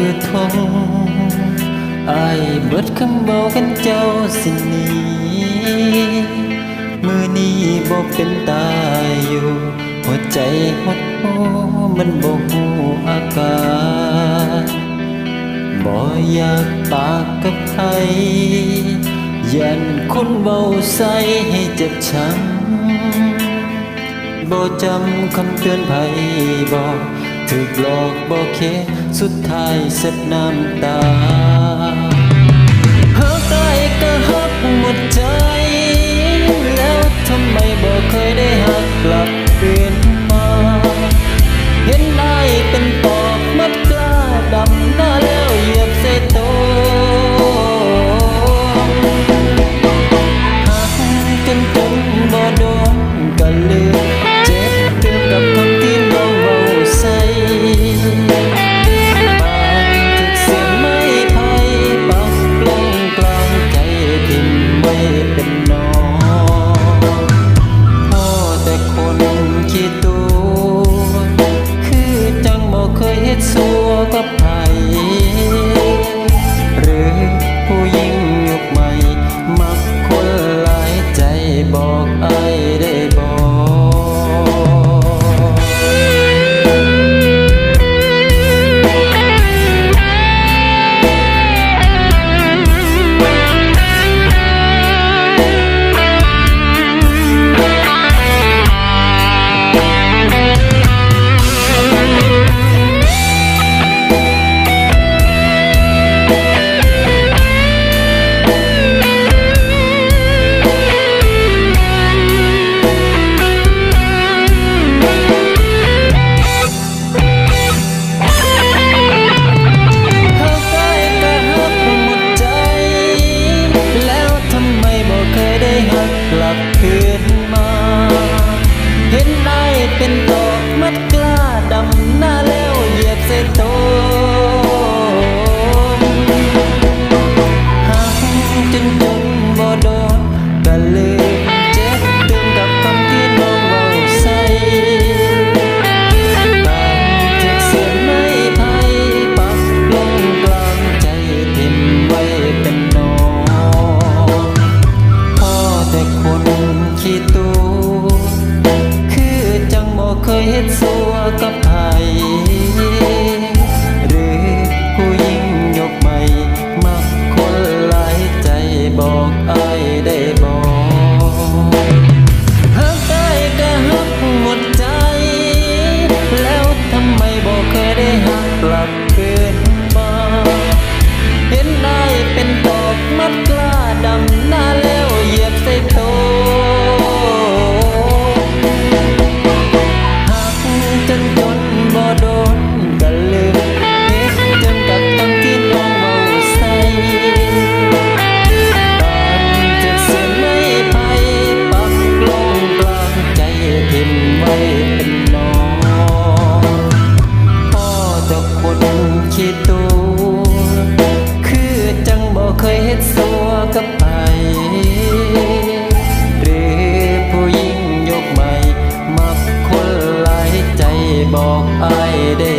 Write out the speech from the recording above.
อยู่ทงไอ้เบิดคำเบากันเจ้าสิหนีมือนี้บอกเป็นตาอยู่ หัวใจหดหัวมันบอกหูอากาศบ่อยากปากกับใครยันคุนเบาใสให้เจ็บช้ำบ่จำคำเตือนภัยบอก ถึกหลอกบอกเค สุดท้ายเสร็จน้ำตา ขี้ตูคือจังบ่เคยเฮ็ดสัวกับไา บอกไอ้ได้